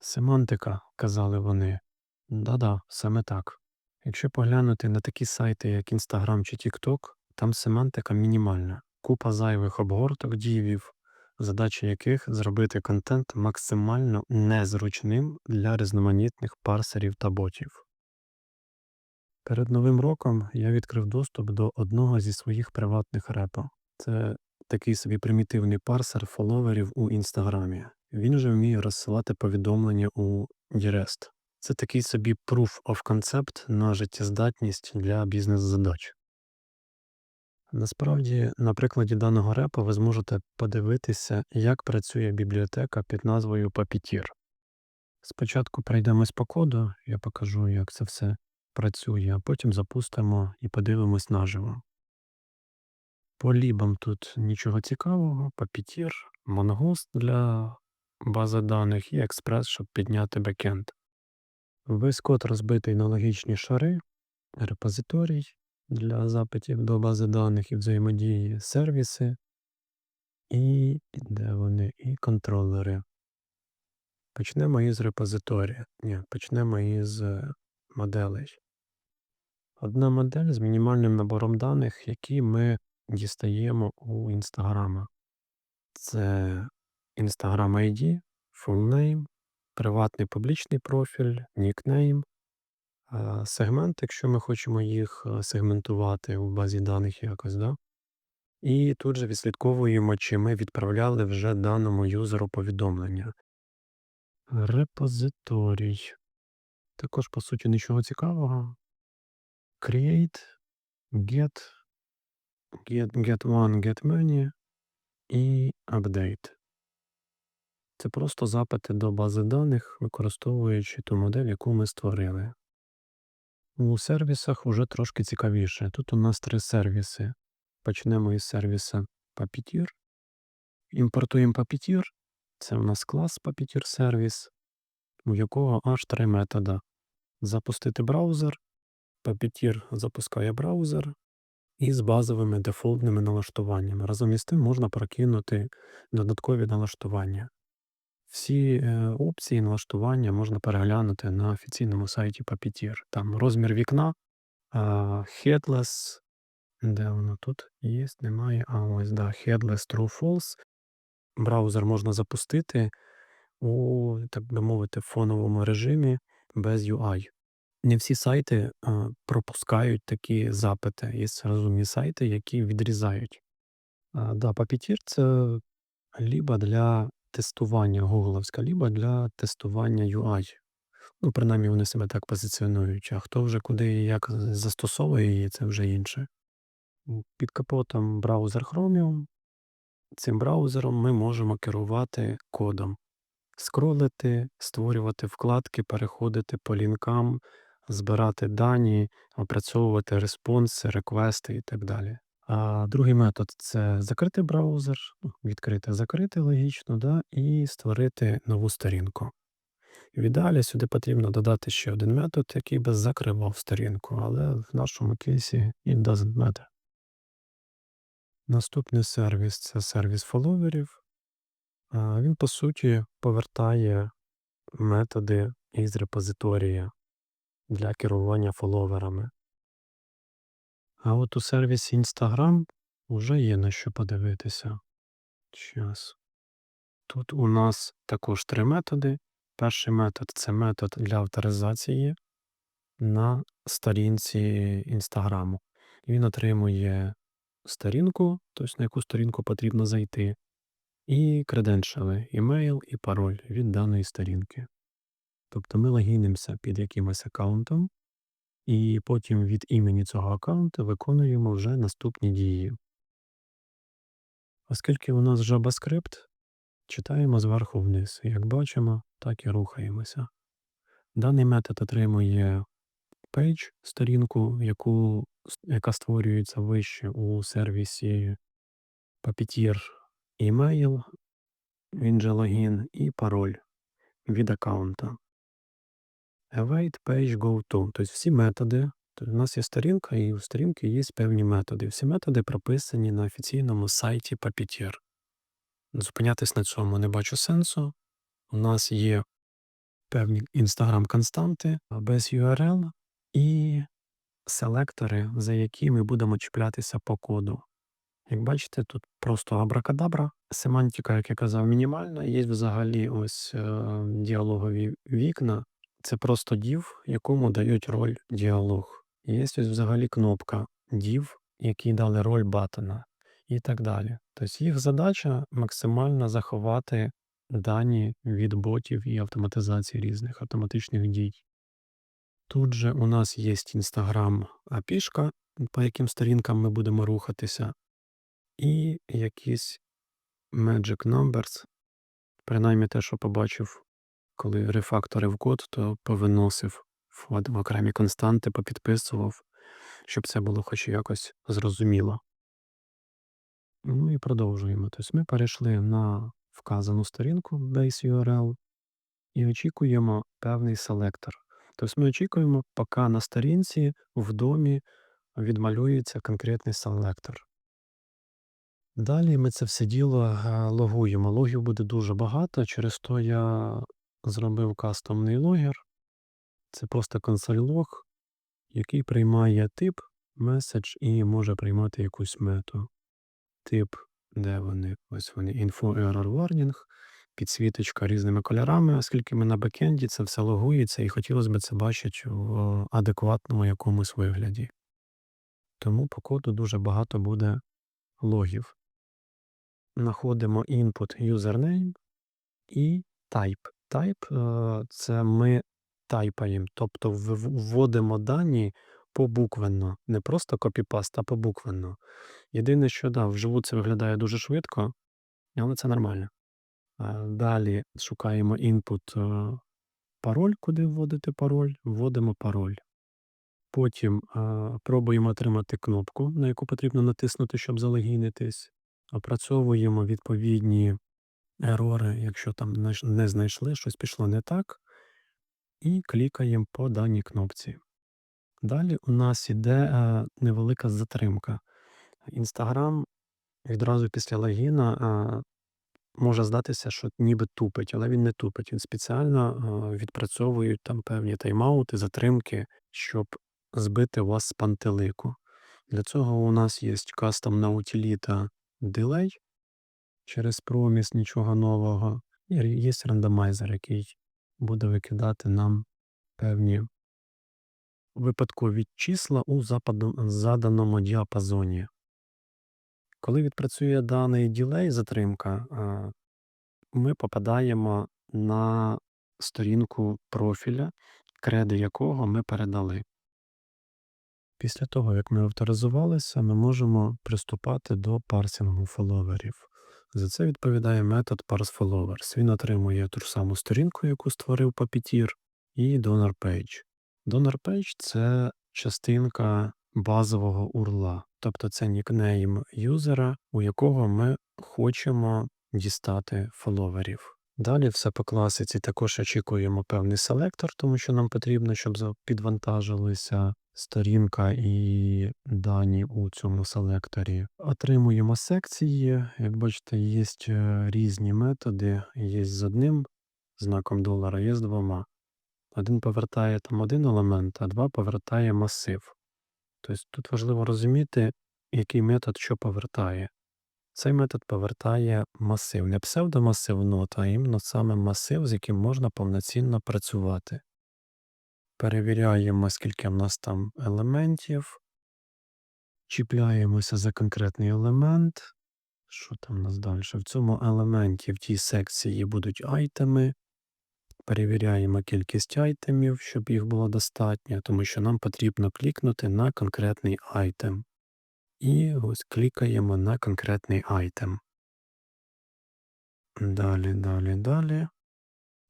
Семантика, казали вони. Да-да, саме так. Якщо поглянути на такі сайти, як Instagram чи TikTok, там семантика мінімальна. Купа зайвих обгорток дівів, задача яких зробити контент максимально незручним для різноманітних парсерів та ботів. Перед новим роком я відкрив доступ до одного зі своїх приватних репо. Це такий собі примітивний парсер фоловерів у інстаграмі. Він же вміє розсилати повідомлення у Дірест. Це такий собі proof of concept на життєздатність для бізнес-задач. Насправді, на прикладі даного репо ви зможете подивитися, як працює бібліотека під назвою Puppeteer. Спочатку пройдемось по коду, я покажу, як це все працює, а потім запустимо і подивимось наживо. По лібам тут нічого цікавого, Puppeteer, Mongoose для бази даних і Express, щоб підняти бекенд. Весь код розбитий на логічні шари, репозиторій для запитів до бази даних і взаємодії, сервіси, і де вони, і контролери. Почнемо із репозиторія. Ні, почнемо із е, моделей. Одна модель з мінімальним набором даних, які ми дістаємо у Instagram. Це Instagram ID, full name, приватний публічний профіль, нікнейм, сегмент, якщо ми хочемо їх е, сегментувати у базі даних якось, да? І тут же відслідковуємо, чи ми відправляли вже даному юзеру повідомлення. Репозиторій. Також, по суті, нічого цікавого. Create, get, get, get one, get many і update. Це просто запити до бази даних, використовуючи ту модель, яку ми створили. У сервісах вже трошки цікавіше. Тут у нас три сервіси. Почнемо із сервіса Puppeteer. Імпортуємо Puppeteer. Це у нас клас Puppeteer сервіс, у якого аж три метода. Запустити браузер. Puppeteer запускає браузер із базовими дефолтними налаштуваннями. Разом із тим можна прокинути додаткові налаштування. Всі е, опції налаштування можна переглянути на офіційному сайті Puppeteer. Там розмір вікна, а, headless, де воно тут є, немає. А ось да, headless true false. Браузер можна запустити у, так би мовити, фоновому режимі без UI. Не всі сайти пропускають такі запити. Є розумні сайти, які відрізають. А, да, Puppeteer – це ліба для тестування гугловська, ліба для тестування UI. Ну, принаймні вони себе так позиціонують. А хто вже куди і як застосовує її, це вже інше. Під капотом браузер Chromium. Цим браузером ми можемо керувати кодом, скролити, створювати вкладки, переходити по лінкам, збирати дані, опрацьовувати респонси, реквести і так далі. А другий метод це закрити браузер, ну, відкрити, закрити логічно, да, і створити нову сторінку. В ідеалі сюди потрібно додати ще один метод, який би закривав сторінку, але в нашому кейсі it doesn't matter. Наступний сервіс це сервіс фоловерів. Він, по суті, повертає методи із репозиторія для керування фоловерами. А от у сервісі Instagram вже є на що подивитися. Щас. Тут у нас також три методи. Перший метод це метод для авторизації на сторінці Інстаграму. Він отримує сторінку, тобто на яку сторінку потрібно зайти, і креденшали, імейл і пароль від даної сторінки. Тобто ми логінимося під якимось аккаунтом, і потім від імені цього аккаунту виконуємо вже наступні дії. Оскільки у нас JavaScript, читаємо зверху вниз. Як бачимо, так і рухаємося. Даний метод отримує page, сторінку, яку, яка створюється вище у сервісі Puppeteer email, він же логін, і пароль від аккаунта. Await page go to. Тобто всі методи. Тобто у нас є сторінка, і у сторінки є певні методи. Всі методи прописані на офіційному сайті Puppeteer. Зупинятись на цьому не бачу сенсу. У нас є певні інстаграм-константи без URL і селектори, за які ми будемо чіплятися по коду. Як бачите, тут просто абракадабра. Семантика, як я казав, мінімальна. Є взагалі ось е, діалогові вікна. Це просто div, якому дають роль діалог. Є ось взагалі кнопка div, якій дали роль батона і так далі. Тобто їх задача максимально заховати дані від ботів і автоматизації різних автоматичних дій. Тут же у нас є Instagram API, по яким сторінкам ми будемо рухатися, і якісь Magic Numbers. Принаймні те, що побачив, коли рефакторив код, то повиносив, вводив окремі константи, попідписував, щоб це було хоч якось зрозуміло. Ну і продовжуємо. Тобто ми перейшли на вказану сторінку base URL і очікуємо певний селектор. Тобто ми очікуємо, поки на сторінці в домі відмалюється конкретний селектор. Далі ми це все діло е, логуємо. Логів буде дуже багато, через то я зробив кастомний логер. Це просто консоль лог, який приймає тип, меседж і може приймати якусь мету. Тип, де вони? Ось вони, info error warning, підсвіточка різними кольорами, оскільки ми на бекенді, це все логується, і хотілося б це бачити в адекватному якомусь вигляді. Тому по коду дуже багато буде логів. Находимо input username і type. Type е, це ми тайпаємо, тобто вводимо дані побуквенно, не просто копіпаст, а побуквенно. Єдине, що да, вживу це виглядає дуже швидко, але це нормально. Е, Далі шукаємо input е, пароль, куди вводити пароль, вводимо пароль. Потім пробуємо отримати кнопку, на яку потрібно натиснути, щоб залогінитись. Опрацьовуємо відповідні ерори, якщо там не знайшли, щось пішло не так, і клікаємо по даній кнопці. Далі у нас іде е, невелика затримка. Інстаграм відразу після логіна е, може здатися, що ніби тупить, але він не тупить. Він спеціально е, відпрацьовують там певні тайм-аути, затримки, щоб збити вас з пантелику. Для цього у нас є кастомна утиліта delay через проміс, нічого нового. Є рандомайзер, який буде викидати нам певні випадкові числа у заданому діапазоні. Коли відпрацює даний ділей, затримка, ми попадаємо на сторінку профіля, креди якого ми передали. Після того, як ми авторизувалися, ми можемо приступати до парсінгу фоловерів. За це відповідає метод parseFollowers. Він отримує ту ж саму сторінку, яку створив Puppeteer, і donor page. Donor page – це частинка базового урла, тобто це нікнейм юзера, у якого ми хочемо дістати фоловерів. Далі все по класиці також очікуємо певний селектор, тому що нам потрібно, щоб підвантажилися сторінка і дані у цьому селекторі. Отримуємо секції. Як бачите, є різні методи. Є з одним знаком долара, є з двома. Один повертає там один елемент, а два повертає масив. Тобто тут важливо розуміти, який метод що повертає. Цей метод повертає масив, не псевдомасив нот, а іменно саме масив, з яким можна повноцінно працювати. Перевіряємо, скільки в нас там елементів. Чіпляємося за конкретний елемент. Що там у нас далі? В цьому елементі в тій секції будуть айтеми. Перевіряємо кількість айтемів, щоб їх було достатньо, тому що нам потрібно клікнути на конкретний айтем. І ось клікаємо на конкретний айтем. Далі, далі, далі.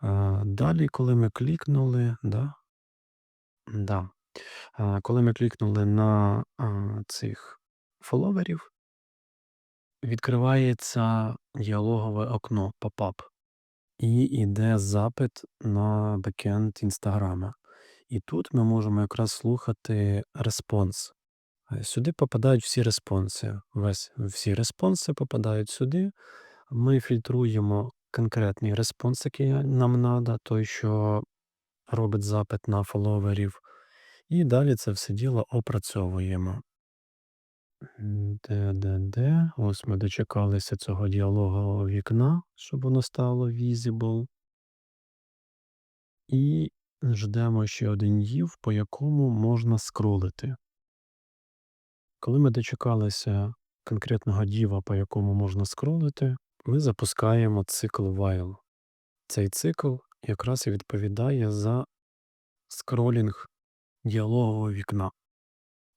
А, далі, коли ми клікнули, да? Да. Коли ми клікнули на цих фоловерів, відкривається діалогове окно попап. І йде запит на бекенд Інстаграма. І тут ми можемо якраз слухати респонс. Е, Сюди попадають всі респонси. Весь, всі респонси попадають сюди. Ми фільтруємо конкретний респонс, який нам надо, той, що робить запит на фоловерів. І далі це все діло опрацьовуємо. Де, де, де. Ось ми дочекалися цього діалогового вікна, щоб воно стало visible. І ждемо ще один div, по якому можна скролити. Коли ми дочекалися конкретного діва, по якому можна скролити, ми запускаємо цикл while. Цей цикл якраз і відповідає за скролінг діалогового вікна.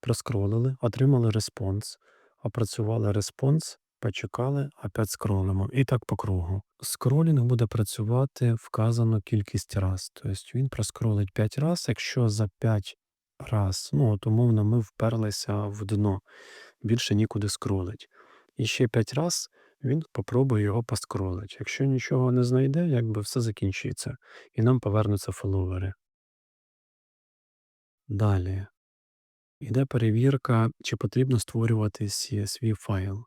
Проскролили, отримали респонс, опрацювали респонс, почекали, опять скролимо. І так по кругу. Скролінг буде працювати вказану кількість раз. Тобто він проскролить 5 раз, якщо за 5 раз, ну от умовно, ми вперлися в дно, більше нікуди скролить. І ще 5 раз він попробує його поскролити. Якщо нічого не знайде, якби все закінчиться, і нам повернуться фоловери. Далі. Іде перевірка, чи потрібно створювати CSV файл.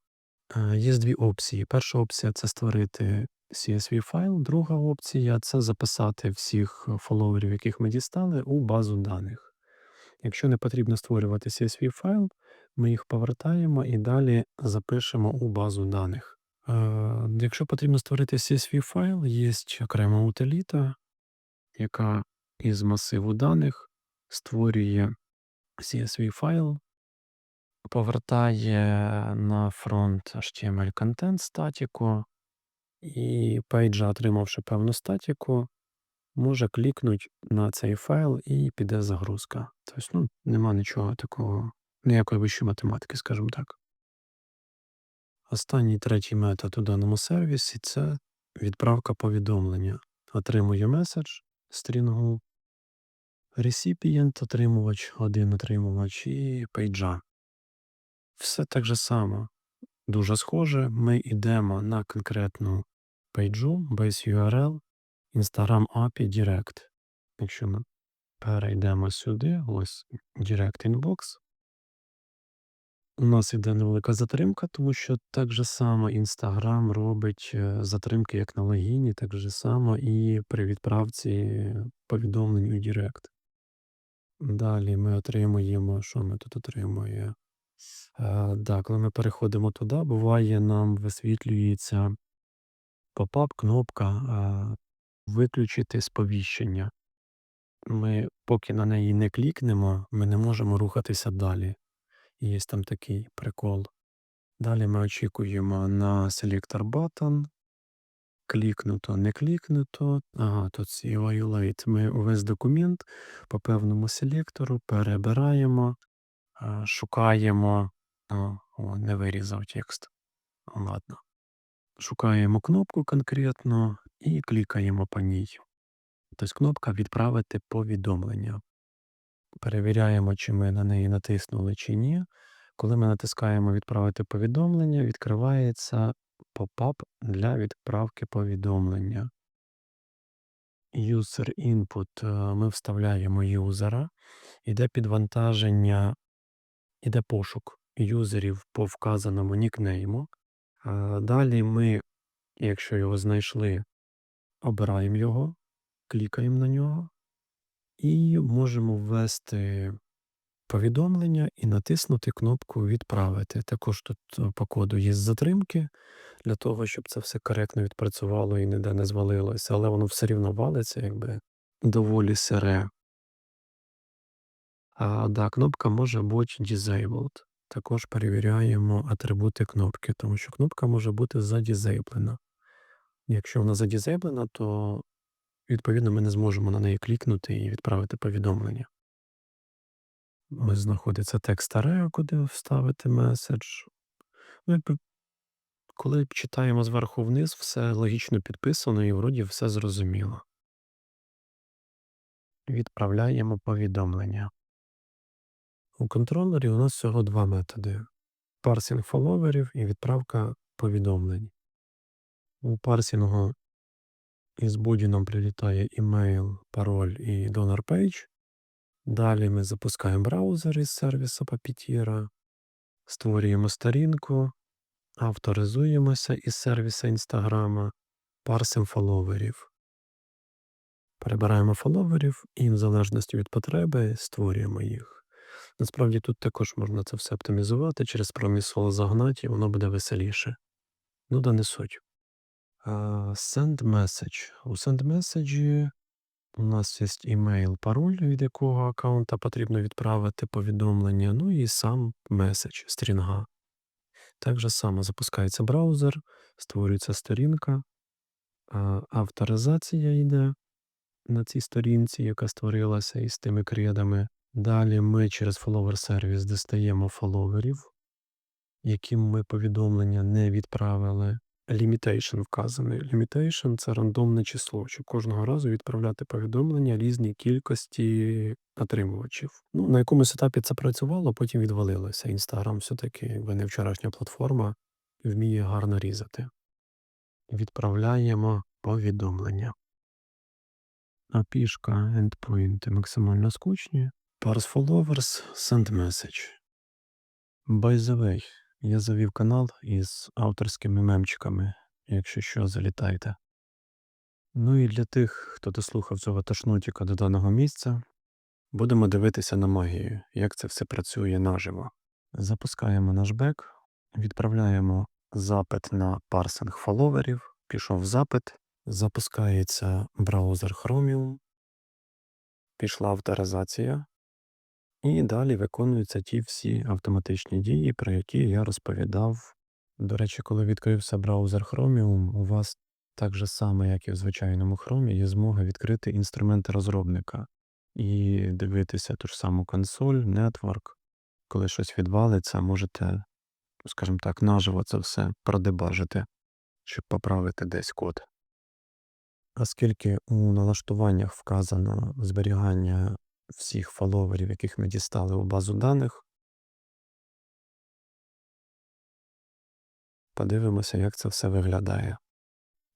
Е, Є дві опції. Перша опція це створити CSV файл, друга опція це записати всіх фоловерів, яких ми дістали, у базу даних. Якщо не потрібно створювати CSV файл, ми їх повертаємо і далі запишемо у базу даних. Е, Якщо потрібно створити CSV файл, є окрема утиліта, яка із масиву даних створює CSV файл, повертає на фронт HTML контент статіку, і пейджа, отримавши певну статіку, може клікнути на цей файл і піде загрузка. Тобто, ну, нема нічого такого, ніякої вищої математики, скажімо так. Останній третій метод у даному сервісі це відправка повідомлення. Отримує меседж стрінгу, recipient, отримувач, один отримувач і пейджа. Все так же само. Дуже схоже. Ми йдемо на конкретну пейджу, base URL, Instagram API Direct. Якщо ми перейдемо сюди, ось Direct Inbox. У нас іде невелика затримка, тому що так же само Instagram робить е, затримки як на логіні, так же само і при відправці повідомлень у Direct. Далі ми отримуємо, що ми тут отримуємо? Е, коли ми переходимо туди, буває, нам висвітлюється попап, кнопка е, виключити сповіщення. Ми, поки на неї не клікнемо, ми не можемо рухатися далі. Є там такий прикол. Далі ми очікуємо на Selector Button. Клікнуто, не клікнуто. Ага, тут Evaluate. Ми увесь документ по певному селектору перебираємо, шукаємо. О, не вирізав текст. Ладно. Шукаємо кнопку конкретно і клікаємо по ній. Тобто кнопка відправити повідомлення. Перевіряємо, чи ми на неї натиснули чи ні. Коли ми натискаємо відправити повідомлення, відкривається попап для відправки повідомлення. User input е, ми вставляємо юзера, іде підвантаження, іде пошук юзерів по вказаному нікнейму. Е, Далі ми, якщо його знайшли, обираємо його, клікаємо на нього і можемо ввести повідомлення і натиснути кнопку Відправити. Також тут е, по коду є затримки для того, щоб це все коректно відпрацювало і ніде не звалилося, але воно все рівно валиться, якби доволі сире. А, да, кнопка може бути disabled. Також перевіряємо атрибути кнопки, тому що кнопка може бути задізейблена. Якщо вона задізейблена, то відповідно ми не зможемо на неї клікнути і відправити повідомлення. Ось знаходиться текст арео, куди вставити меседж. Ну, коли читаємо зверху вниз, все логічно підписано і вроді все зрозуміло. Відправляємо повідомлення. У контролері у нас всього два методи: парсінг фоловерів і відправка повідомлень. У парсінгу із боді нам прилітає імейл, пароль і donor page. Далі ми запускаємо браузер із сервісу Puppeteer, створюємо сторінку, авторизуємося із сервіса Інстаграма парсим фоловерів. Перебираємо фоловерів і в залежності від потреби створюємо їх. Насправді тут також можна це все оптимізувати через промісол загнати, і воно буде веселіше. Ну да не суть. Send message. У send message у нас є імейл, пароль, від якого аккаунта потрібно відправити повідомлення, ну і сам меседж, стрінга. Так же само запускається браузер, створюється сторінка, авторизація йде на цій сторінці, яка створилася із тими кредами. Далі ми через follower сервіс дістаємо фоловерів, яким ми повідомлення не відправили. Limitation вказаний. Limitation – це рандомне число, щоб кожного разу відправляти повідомлення різній кількості отримувачів. Ну, на якомусь етапі це працювало, потім відвалилося. Інстаграм все-таки, якби не вчорашня платформа, вміє гарно різати. Відправляємо повідомлення. API-шка, endpoint максимально скучні. Parse followers, send message. By the way, я завів канал із авторськими мемчиками, якщо що, залітайте. Ну і для тих, хто дослухав цього тошнотіка до даного місця, будемо дивитися на магію, як це все працює наживо. Запускаємо наш бек, відправляємо запит на парсинг фоловерів, пішов запит, запускається браузер Chromium, пішла авторизація, і далі виконуються ті всі автоматичні дії, про які я розповідав. До речі, коли відкрився браузер Chromium, у вас так же само, як і в звичайному Chrome, є змога відкрити інструменти розробника і дивитися ту ж саму консоль, network. Коли щось відвалиться, можете, скажімо так, наживо це все продебажити, щоб поправити десь код. Оскільки у налаштуваннях вказано зберігання всіх фоловерів, яких ми дістали у базу даних. Подивимося, як це все виглядає.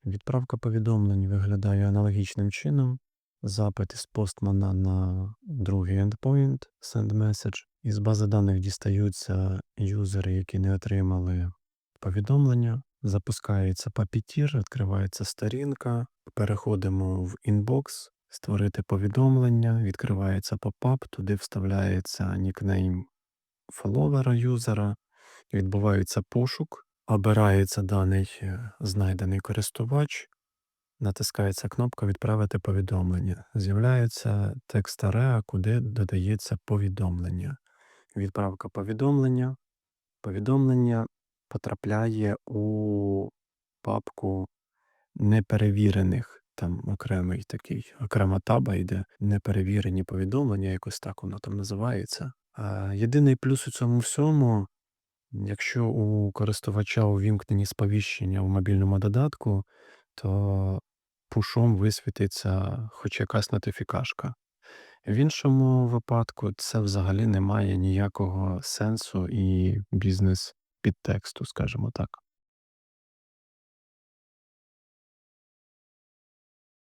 Відправка повідомлень виглядає аналогічним чином. Запит із постмана на другий endpoint, send message. Із бази даних дістаються юзери, які не отримали повідомлення. Запускається Puppeteer, відкривається сторінка. Переходимо в inbox, створити повідомлення, відкривається попап, туди вставляється нікнейм фоловера юзера, відбувається пошук, обирається даний е, знайдений користувач, натискається кнопка Відправити повідомлення. З'являється текст ареа, куди додається повідомлення. Відправка повідомлення. Повідомлення потрапляє у папку неперевірених. Там окремий такий, окрема таба йде, неперевірені повідомлення, якось так воно там називається. А єдиний плюс у цьому всьому, якщо у користувача увімкнені сповіщення в мобільному додатку, то пушом висвітиться хоч якась нотифікашка. В іншому випадку це взагалі не має ніякого сенсу і бізнес підтексту, скажімо так.